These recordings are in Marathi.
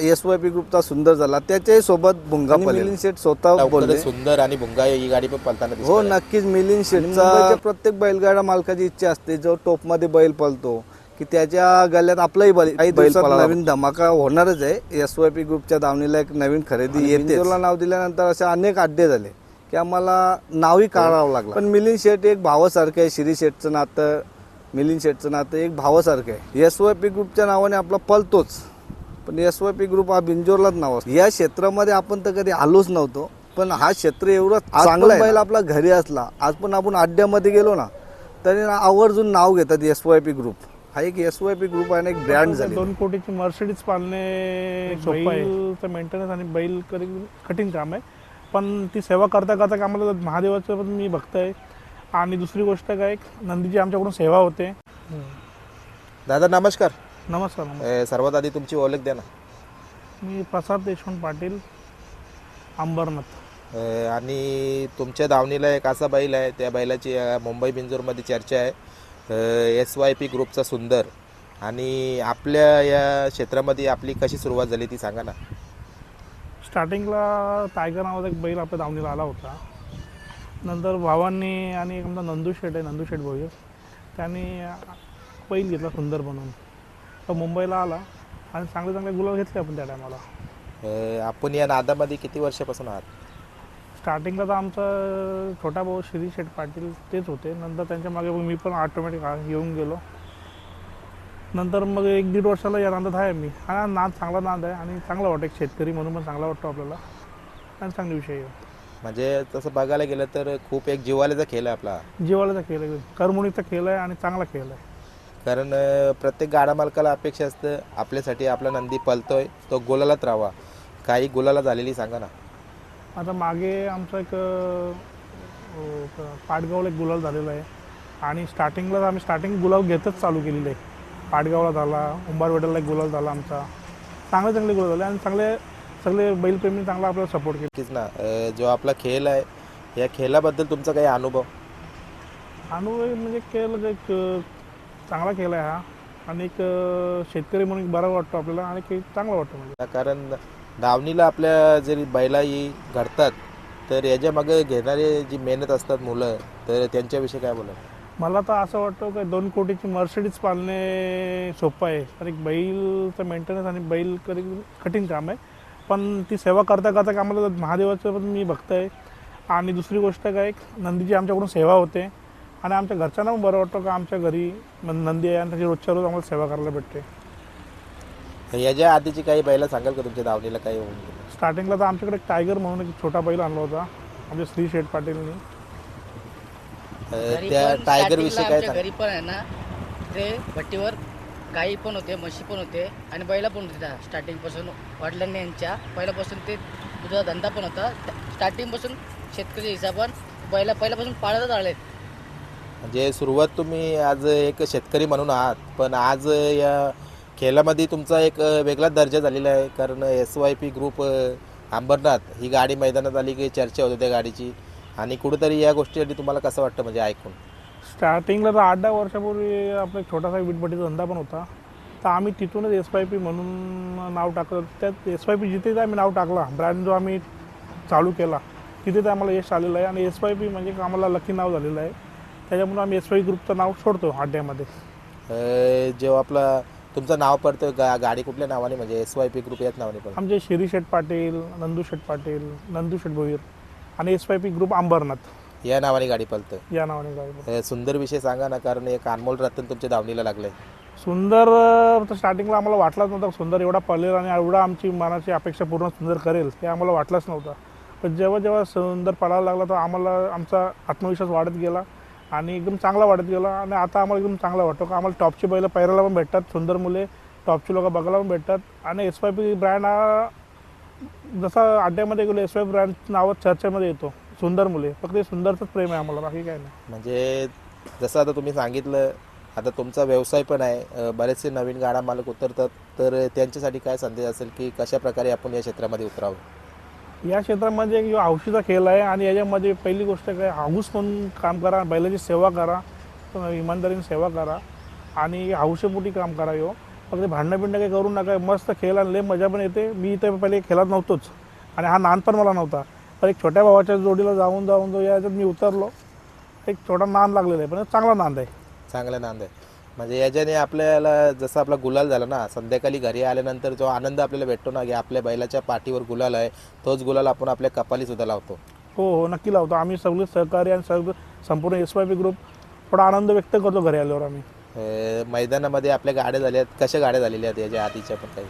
एस वाय पी ग्रुपचा सुंदर झाला. त्याच्याही सोबत भुंगा मिलिंद शेठ स्वतः बोलले. सुंदर आणि भुंगा ही गाडी पण पळताना दिसते हो नक्कीच मिलिंद शेठचा प्रत्येक बैलगाडा मालकाची इच्छा असते जो टोपमध्ये बैल पळतो की त्याच्या गल्ल्यात आपलाही बैल काही दिवसात नवीन धमाका होणारच आहे. एस वाय पी ग्रुपच्या दावणीला एक नवीन खरेदी येते नाव दिल्यानंतर असे अनेक अड्डे झाले की आम्हाला नावही काढावं लागलं. पण मिलिंद शेठ एक भावासारखं आहे. श्री शेठचं नातं मिलिंद शेठचं नातं एक भावासारखं आहे. एस वाय पी ग्रुपच्या नावाने आपला पळतोच पण एस वाय पी ग्रुप हा बिंजोरलाच नाव असतो. या क्षेत्रामध्ये आपण तर कधी आलोच नव्हतो पण हा क्षेत्र एवढं चांगला बैल आपला घरी असला आज पण आपण अड्ड्यामध्ये गेलो ना तरी आवर्जून नाव घेतात एस वाय पी ग्रुप हा एक एस वाय पी ग्रुप आहे ना एक ब्रँड झाली दोन कोटीची मर्सिडीज पाळणे मेंटेनन्स आणि बैल कधी कठीण काम आहे. पण ती सेवा करता करता कामाला महादेवाचं पण मी भक्त आहे आणि दुसरी गोष्ट काय नंदीची आमच्याकडून सेवा होते. दादा नमस्कार. नमस्कार सर्वात आधी तुमची ओळख द्या ना. मी प्रसाद देशमुख पाटील अंबरनाथ. आणि तुमच्या दावणीला एक असा बैल आहे त्या बैलाची अ, मुंबई बिंजोरमध्ये चर्चा आहे. एस वाय पी ग्रुपचा सुंदर. आणि आपल्या या क्षेत्रामध्ये आपली कशी सुरुवात झाली ती सांगा ना. स्टार्टिंगला टायगर नावाचा एक बैल आपल्या दावणीला आला होता. नंतर भावांनी आणि एक आमचा नंदू शेठ आहे नंदू शेठ भोईर. त्यांनी बैल घेतला सुंदर बनवून. तो मुंबईला आला आणि चांगले चांगले गुलाब घेतले आपण त्या टायमाला अ, आपण या नादामध्ये किती वर्षापासून आहात? स्टार्टिंगला तर आमचा छोटा भाऊ श्री शेठ पाटील तेच होते. नंतर त्यांच्या मागे मग मी पण ऑटोमॅटिक येऊन गेलो. नंतर मग एक दीड वर्षाला या नादात आहे मी. हा नाद चांगला नाद आहे आणि चांगला वाटतो. एक शेतकरी म्हणून पण चांगला वाटतो आपल्याला. आणि चांगले विषय आहे. म्हणजे तसं बघायला गेलं तर खूप एक जिवाल्याचा खेळ आहे आपला. जिवाळ्याचा खेळ आहे. करमुणीचा खेळ आहे आणि चांगला खेळ आहे. कारण प्रत्येक गाडा मालकाला अपेक्षा असतं आपल्यासाठी आपला नंदी पलतोय तो गोलालाच राहावा. काही गोलाला झालेली सांगा ना. आता मागे आमचा एक पाटगावला एक गुलाल झालेला आहे. आणि स्टार्टिंगला आम्ही स्टार्टिंग गुलाल घेतच चालू केलेलं आहे. पाटगावला झाला उंबारवेड्याला एक गुलाल झाला आमचा. चांगले चांगले गुलाल झाले आणि चांगले सगळे बैलप्रेमी चांगला आपल्याला सपोर्ट केला. नक्कीच ना. जो आपला खेळ आहे या खेळाबद्दल तुमचा काही अनुभव? अनुभव म्हणजे खेळ एक अं, चांगला खेळ आहे हा. आणि एक शेतकरी म्हणून बरा वाटतो आपल्याला आणि खेळ चांगला वाटतो म्हणजे. कारण धावणीला आपल्या जरी बैलाही घडतात तर याच्या मागे घेणारे जी मेहनत असतात मुलं तर त्यांच्याविषयी काय बोला मला तर असं वाटतं की दोन कोटीची मर्सिडीज पाळणे सोपं आहे. तर एक बैलचं मेंटेनन्स आणि बैल कधी कठीण काम आहे. पण ती सेवा करता करता कामाला महादेवाचं पण मी भक्त आहे आणि दुसरी गोष्ट काय नंदीची आमच्याकडून सेवा होते. आणि आमच्या घरच्यांना पण बरं वाटतं का आमच्या घरी नंदी आहे आणि त्याची रोजच्या रोज आम्हाला सेवा करायला भेटते. याच्या आधीची काही बैला सांगाल का तुमच्या धावणीला काही होऊन गेलं? स्टार्टिंगला तर आमच्याकडे एक टायगर म्हणून एक छोटा बैल आणला होता आमच्या श्री शेठ पाटीलनी. घरी त्या पण टायगर starting विषयी काय आमच्या सांग घरी पण आहे ना ते भट्टीवर गाई पण होते म्हशी पण होते आणि बैला पण होते त्या स्टार्टिंगपासून. वडिलांनी यांच्या पहिल्यापासून ते दुधाचा धंदा पण होता. स्टार्टिंगपासून शेतकरी हिसाबान बैला पहिल्यापासून पाळतच आलेत. म्हणजे सुरुवात तुम्ही आज एक शेतकरी म्हणून आहात पण आज या खेळामध्ये तुमचा एक वेगळाच दर्जा झालेला आहे कारण S Y P group Ambernath ही गाडी मैदानात आली की चर्चा होते त्या गाडीची. आणि कुठेतरी या गोष्टीसाठी तुम्हाला कसं वाटतं म्हणजे ऐकून? स्टार्टिंगला तर आठ दहा वर्षापूर्वी आपला एक छोटासा विटभटीचा धंदा पण होता. तर आम्ही तिथूनच एस वाय पी म्हणून नाव टाकलं. त्यात एस वाय पी जिथे आम्ही नाव टाकला ब्रँड जो आम्ही चालू केला तिथे तर आम्हाला यश आलेलं आहे. आणि एस वाय पी म्हणजे आम्हाला लकी नाव झालेलं आहे. त्याच्यामुळे आम्ही एस वाय ग्रुपचं नाव सोडतो अड्ड्यामध्ये. अ, जेव्हा आपला तुमचं नाव पडतं गा गाडी कुठल्या नावाने म्हणजे एस वाय पी ग्रुप याच नावाने पण आमचे शिरी शेठ पाटील नंदू शेठ पाटील नंदू शेठ भोईर आणि S Y P group Ambernath. या नावाने गाडी पळतं या नावाने गाडी अ, सुंदर विषय सांगा ना कारण एक अनमोल रत्न तुमच्या दावणीला लागलंय सुंदर अं, तर स्टार्टिंगला आम्हाला वाटलाच नव्हता सुंदर एवढा पळेल आणि एवढा आमची मनाची अपेक्षा पूर्ण सुंदर करेल हे आम्हाला वाटलंच नव्हतं. पण जेव्हा जेव्हा सुंदर पळायला लागला तर आम्हाला आमचा आत्मविश्वास वाढत गेला. आणि एकदम चांगला वाटत गेला. आणि आता आम्हाला एकदम चांगला वाटतो. का आम्हाला टॉपची बैलं पैरायला पण भेटतात. सुंदर मुले टॉपची लोक बघायला पण भेटतात. आणि एस वाय पी ब्रँड हा जसा अड्ड्यामध्ये गेलो एस वाय ब्रँड नावात चर्चेमध्ये येतो. सुंदर मुले. फक्त सुंदरचंच प्रेम आहे आम्हाला. बाकी काय नाही. म्हणजे जसं आता तुम्ही सांगितलं आता तुमचा व्यवसाय पण आहे. बरेचसे नवीन गाडा मालक उतरतात. तर त्यांच्यासाठी काय संदेश असेल की कशा प्रकारे आपण या क्षेत्रामध्ये उतरावं? या क्षेत्रामध्ये एक हौशीचा खेळ आहे आणि याच्यामध्ये पहिली गोष्ट काय हाऊस म्हणून काम करा बैलाची सेवा करा इमानदारीने सेवा करा आणि हौशेपोटी काम करा यो. फक्त भांडणं बिंडणं काही करू नका मस्त खेळ आणि लय मजा पण येते. मी इथे पहिले खेळत नव्हतोच आणि हा नान पण मला नव्हता. पण एक छोट्या भावाच्या जोडीला जाऊन जाऊन जो याच्यात मी उतरलो. एक छोटा नान लागलेला आहे पण चांगला नांद आहे. चांगला नांद आहे. म्हणजे याच्याने आपल्याला जसं आपला गुलाल झाला ना संध्याकाळी घरी आल्यानंतर जो आनंद आपल्याला भेटतो ना की आपल्या बैलाच्या पाठीवर गुलाल आहे तोच गुलाल आपण आपल्या कपाली सुद्धा लावतो. हो हो नक्की लावतो. आम्ही सगळे सहकारी आणि सगळं संपूर्ण एस वाय पी ग्रुप थोडा आनंद व्यक्त करतो घरी आल्यावर आम्ही. अं, मैदानामध्ये आपल्या गाड्या झाल्या आहेत. कशा गाड्या झालेल्या आहेत याच्या आधीच्या पण काही?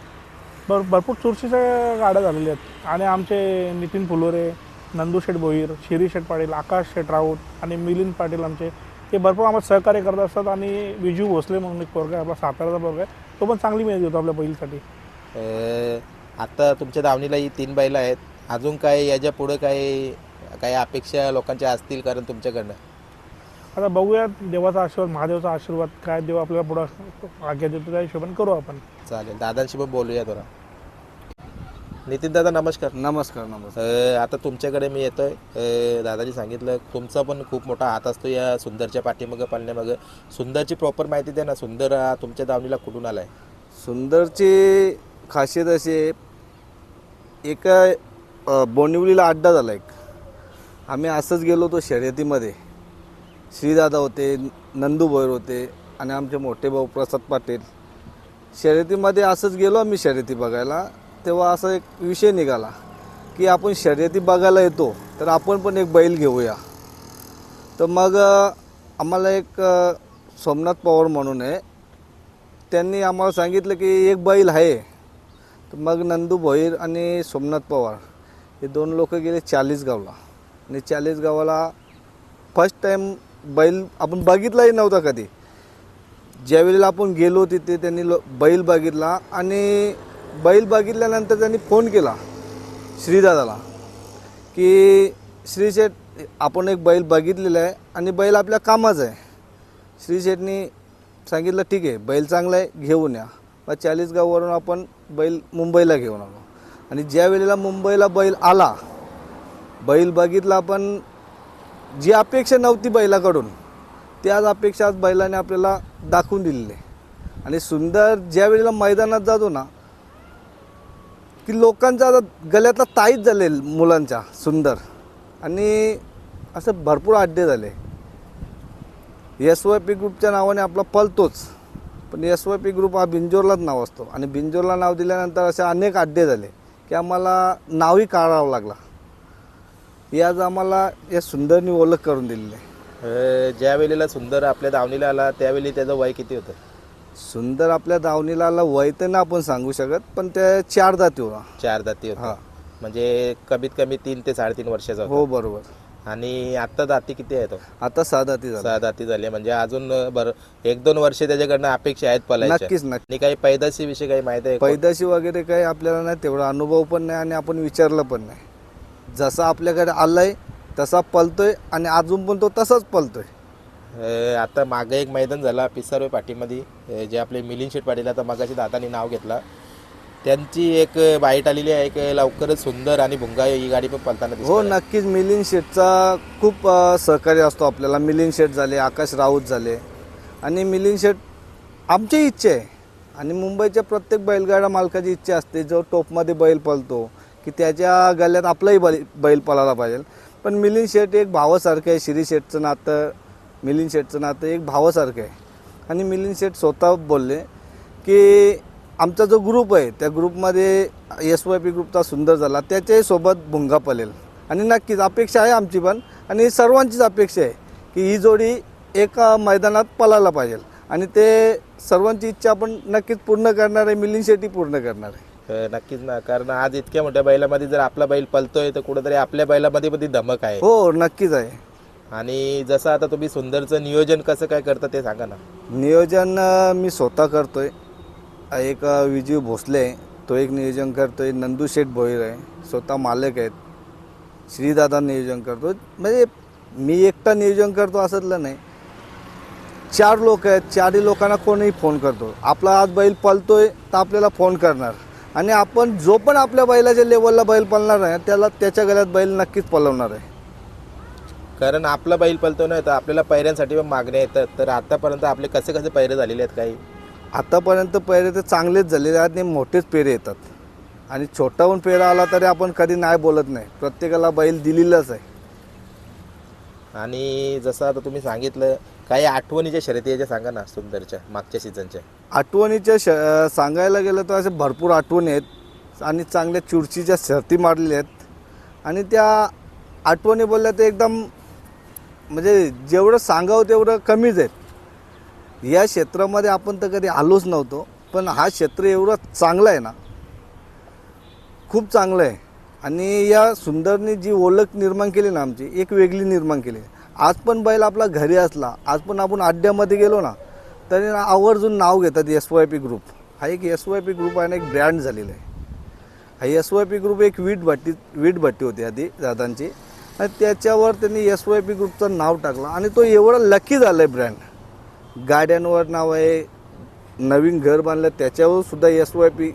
भर भरपूर चुरशीच्या गाड्या झालेल्या आहेत. आणि आमचे नितीन फुलोरे नंदू शेठ भोईर शिरी शेठ पाटील आकाश शेठ राऊत आणि मिलिंद पाटील आमचे ते भरपूर आम्हाला सहकार्य करत असतात आणि विजू भोसले म्हणून एक पोरगा आहे आपला साताऱ्याचा पोरगा आहे. तो पण चांगली मेहनत घेतो आपल्या बैलसाठी. अं, आता तुमच्या दावणीला ही तीन बैल आहेत. अजून काय याच्यापुढे काही काही अपेक्षा लोकांच्या असतील कारण तुमच्याकडनं? आता बघूया देवाचा आशीर्वाद महादेवाचा आशीर्वाद काय देव आपल्याला पुढं आज्ञा देतो त्या हिशोबाने करू आपण. चालेल. दादांशी पण बोलूया थोडा नितीन दादा नमस्कार. नमस्कार नमस्कार. अ, आता तुमच्याकडे मी येतोय. अ, दादाजी सांगितलं तुमचा पण खूप मोठा हात असतो या सुंदरच्या पाठीमागं पाळण्यामागं. सुंदरची प्रॉपर माहिती द्या ना सुंदर हा तुमच्या दावणीला कुठून आलाय? सुंदरची खासियत अशी आहे एका अ, बोनिवलीला अड्डा झाला एक. आम्ही असंच गेलो होतो शर्यतीमध्ये. श्रीदादा होते नंदू भोयर होते आणि आमचे मोठे भाऊ प्रसाद पाटील. शर्यतीमध्ये असंच गेलो आम्ही शर्यती बघायला. तेव्हा असा एक विषय निघाला की आपण शर्यती बघायला येतो तर आपण पण एक बैल घेऊया. तर मग आम्हाला एक सोमनाथ पवार म्हणून आहे. त्यांनी आम्हाला सांगितलं की एक बैल आहे. तर मग नंदू भोईर आणि सोमनाथ पवार हे दोन लोक गेले चाळीसगावला. आणि चाळीसगावाला फर्स्ट टाईम बैल आपण बघितलाही नव्हता कधी. ज्यावेळेला आपण गेलो तिथे त्यांनी लो बैल बघितला आणि बैल बघितल्यानंतर त्यांनी फोन केला श्रीदादाला की श्रीशेठ आपण एक बैल बघितलेला आहे आणि बैल आपल्या कामाचा आहे. श्रीशेठनी सांगितलं ठीक आहे बैल चांगला आहे घेऊन या. मग चाळीसगाववरून आपण बैल मुंबईला घेऊन आलो. आणि ज्या वेळेला मुंबईला बैल आला बैल बघितला आपण जी अपेक्षा नव्हती बैलाकडून त्याच अपेक्षा आज बैलाने आपल्याला दाखवून दिलेली आहे. आणि सुंदर ज्या वेळेला मैदानात जातो ना की लोकांचा आता गळ्यातला ताईत झाले मुलांच्या सुंदर. आणि असं भरपूर अड्डे झाले. एस वाय पी ग्रुपच्या नावाने आपला पलतोच पण एस वाय पी ग्रुप हा बिंजोरलाच नाव असतो. आणि बिंजोरला नाव दिल्यानंतर असे अनेक अड्डे झाले की आम्हाला नावही काढावं लागला. ही आज आम्हाला या सुंदरनी ओळख करून दिलेली आहे. ज्या वेळेला सुंदर आपल्या दावणीला आला त्यावेळी त्याचं वय किती होतं? सुंदर आपल्या दावणीला वय तर नाही आपण सांगू शकत पण त्या चार जाती होता. चार दाती हा. होतं म्हणजे कमीत कमी तीन ते साडेतीन वर्षाचा हो बरोबर. आणि आता दाती किती आहेत हो? आता सहा जाती झाल्या सहा दाती झाले. म्हणजे अजून बर एक दोन वर्ष त्याच्याकडनं अपेक्षा आहेत पलायच्या. नक्कीच नक्की आणि काही पैदाशी विषयी काही माहिती आहे का? पैदाशी वगैरे काही आपल्याला नाही तेवढा अनुभव पण नाही आणि आपण विचारलं पण नाही. जसा आपल्याकडे आलाय तसा पलतोय आणि अजून पण तो तसाच पलतोय. आता मागे एक मैदान झाला पिसारोय पाठीमध्ये. जे आपले मिलिंद शेठ पाटील आता मागाशी दादानी नाव घेतला. त्यांची एक बाईट आलेली आहे एक लवकरच सुंदर आणि भुंगा ही गाडी पण पलताना हो नक्कीच मिलिंद शेठचा खूप सहकार्य असतो आपल्याला. मिलिंद शेठ झाले आकाश राऊत झाले. आणि मिलिंद शेठ आमची इच्छा आहे. आणि मुंबईच्या प्रत्येक बैलगाडा मालकाची इच्छा असते जो टोपमध्ये बैल पळतो की त्याच्या गल्ल्यात आपलाही बैल बैल पळायला पाहिजे. पण मिलिंद शेठ एक भावासारखं आहे श्री शेठचं नातं. मिलिंद शेठचं नातं एक भावासारखं आहे. आणि मिलिंद शेठ स्वतः बोलले की आमचा जो ग्रुप आहे त्या ग्रुपमध्ये एस वाय पी ग्रुपचा सुंदर झाला त्याच्याही सोबत भुंगा पलेल आणि नक्कीच अपेक्षा आहे आमची पण. आणि सर्वांचीच अपेक्षा आहे की ही जोडी एका मैदानात पळायला पाहिजे. आणि ते सर्वांची इच्छा आपण नक्कीच पूर्ण करणार आहे मिलिंद शेट्टी पूर्ण करणार आहे. नक्कीच ना कारण आज इतक्या मोठ्या बैलामध्ये जर आपला बैल पलतोय तर कुठेतरी आपल्या बैलामध्ये पण ती धमक आहे. हो नक्कीच आहे. आणि जसं आता तुम्ही सुंदरचं नियोजन कसं काय करता ते सांगा ना. नियोजन अ, मी स्वतः करतोय. एक अ, विजय भोसले आहे, तो एक नियोजन करतोय. नंदू शेठ भोईर आहे स्वतः मालक आहेत. श्रीदादा नियोजन करतो. म्हणजे मी एकटा नियोजन करतो असंतलं नाही. चार लोक आहेत चारही लोकांना कोणीही फोन करतो. आपला आज बैल पळतोय तर आपल्याला फोन करणार. आणि आपण जो पण आपल्या बैलाच्या लेवलला बैल पळणार आहे त्याला त्याच्या गळ्यात बैल नक्कीच पळवणार आहे. कारण आपला बैल पलतो नाही तर आपल्याला पैऱ्यांसाठी पण मागण्या येतात. तर आतापर्यंत आपले कसे कसे पैरे झालेले आहेत काही? आतापर्यंत पेरे तर चांगलेच झालेले आहेत आणि मोठेच पेरे येतात. आणि छोटाहून पेरा आला तरी आपण कधी नाही बोलत नाही. प्रत्येकाला बैल दिलेलाच आहे. आणि जसं आता तुम्ही सांगितलं काही आठवणीच्या शर्यती याच्या सांगा ना सुंदरच्या मागच्या सीझनच्या आठवणीच्या श सांगायला गेलं तर असे भरपूर आठवणी आहेत आणि चांगल्या चुरचीच्या शर्ती मारलेल्या आहेत. आणि त्या आठवणी बोलल्या तर एकदम म्हणजे जेवढं सांगावं तेवढं कमीच आहेत. या क्षेत्रामध्ये आपण तर कधी आलोच नव्हतो पण हा क्षेत्र एवढं चांगलं आहे ना. खूप चांगलं आहे. आणि या सुंदरने जी ओळख निर्माण केली ना आमची एक वेगळी निर्माण केली. आज पण बैल आपला घरी असला आज पण आपण अड्ड्यामध्ये गेलो ना तरी ना आवर्जून नाव घेतात एस वाय पी ग्रुप हा एक एस वाय पी ग्रुप आहे ना एक ब्रँड झालेला आहे. हा एस वाय पी ग्रुप एक वीट भट्टी वीट भट्टी होती आधी दादांची. आणि त्याच्यावर त्यांनी एस वाय पी ग्रुपचं नाव टाकलं. आणि तो एवढा लकी झाला आहे ब्रँड गाड्यांवर नाव आहे नवीन घर बांधलं त्याच्यावर सुद्धा एस वाय पी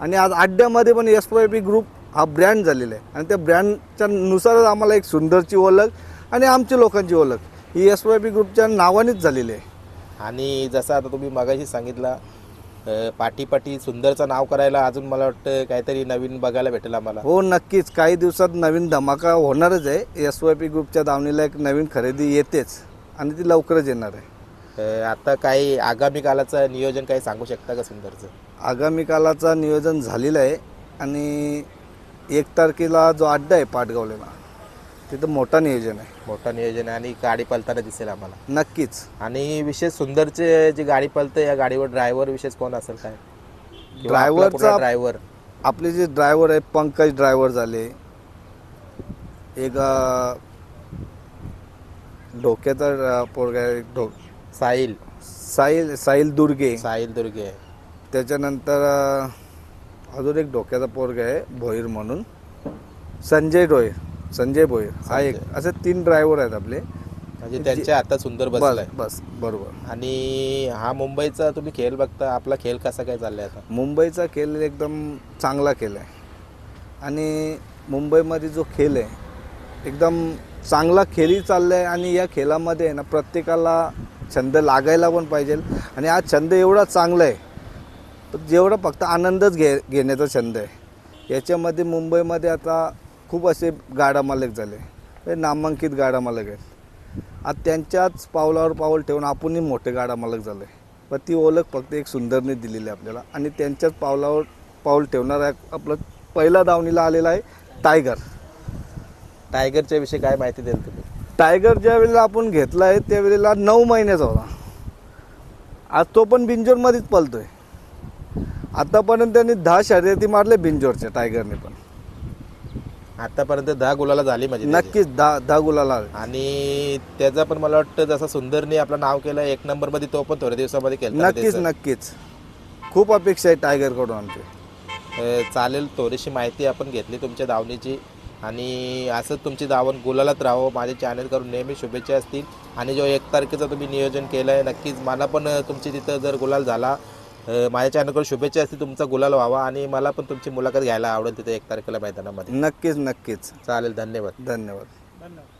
आणि आज अड्ड्यामध्ये पण एस वाय पी ग्रुप हा ब्रँड झालेला आहे. आणि त्या ब्रँडच्या नुसारच आम्हाला एक सुंदरची ओळख आणि आमच्या लोकांची ओळख. ही एस वाय पी ग्रुपच्या नावानेच झालेली आहे. आणि जसं आता तुम्ही मगाशी सांगितलं अं, पाठी पाठी सुंदरचं नाव करायला अजून मला वाटतं काहीतरी नवीन बघायला भेटेल आम्हाला. हो नक्कीच. काही दिवसात नवीन धमाका होणारच आहे. एस वाय पी ग्रुपच्या दावणीला एक नवीन खरेदी येतेच आणि ती लवकरच येणार आहे. आता काही आगामी कालाचं नियोजन काही सांगू शकता का सुंदरचं? आगामी कालाचा नियोजन झालेलं आहे आणि एक तारखेला जो अड्डा आहे पाटगावलेला तिथं मोठा नियोजन आहे. मोठं नियोजन आहे आणि गाडी पलताना दिसेल आम्हाला. नक्कीच. आणि विशेष सुंदरचे जी गाडी पलते या गाडीवर ड्रायव्हर विशेष कोण असेल काय? ड्रायव्हरचा- ड्रायव्हर आपले जे ड्रायव्हर आहे पंकज ड्रायव्हर झाले. एक अं, डोक्याचा अं, पोरगा आहे डो साहिल. साहिल साहिल दुर्गे. साहिल दुर्गे. त्याच्यानंतर अं, अजून एक डोक्याचा पोरगा आहे भोईर म्हणून. संजय डोयर संजय भोईर हा एक असे तीन ड्रायव्हर आहेत आपले. म्हणजे त्यांच्या हातात सुंदर बस बसलाय. बस बरोबर. आणि हा मुंबईचा तुम्ही खेळ बघता आपला खेळ कसा काय चाललाय आता? मुंबईचा खेळ एकदम चांगला खेळ आहे. आणि मुंबईमध्ये जो खेळ आहे एकदम चांगला खेळही चालला आहे आणि या खेळामध्ये आहे ना प्रत्येकाला छंद लागायला पण पाहिजे. आणि हा छंद एवढा चांगला आहे पण जेवढा फक्त आनंदच घे घेण्याचा छंद आहे. याच्यामध्ये मुंबईमध्ये आता खूप असे गाडा मालक झाले. नामांकित गाडा मालक आहेत. आज त्यांच्याच पावलावर पाऊल ठेवून आपणही मोठे गाडा मालक झालो आहे पण ती ओळख फक्त एक सुंदरने दिलेली आहे आपल्याला. आणि त्यांच्याच पावलावर पाऊल ठेवणारा आपलं पहिला दावणीला आलेला आहे टायगर. टायगरच्या विषयी काय माहिती द्याल तुम्ही? टायगर ज्या वेळेला आपण घेतला आहे त्यावेळेला नऊ महिन्याचा होता. आज तो पण बिंजोरमध्येच पलतोय आतापर्यंत त्यांनी दहा शर्यती मारले बिंजोरच्या टायगरने पण. आतापर्यंत दहा गुलाला झाली म्हणजे. नक्कीच दहा दहा गुलाला. आणि त्याचा पण मला वाटतं जसं सुंदरने आपलं नाव केलं एक नंबरमध्ये तो पण थोड्या दिवसामध्ये केला नक्कीच नक्कीच. खूप अपेक्षा आहे टायगरकडून आमची. चालेल थोडीशी माहिती आपण घेतली तुमच्या धावणीची. आणि असंच तुमची धावण गुलालात राहावं माझ्या चॅनल करून नेहमी शुभेच्छा असतील. आणि जो एक तारखेचं तुम्ही नियोजन केलं आहे नक्कीच मला पण तुमची तिथं जर गुलाल झाला माझ्या चॅनलकडून शुभेच्छा असतील तुमचा गुलाल व्हावा आणि मला पण तुमची मुलाखत घ्यायला आवडेल तिथे एक तारखेला मैदानामध्ये. नक्कीच नक्कीच. चालेल धन्यवाद. धन्यवाद. धन्यवाद.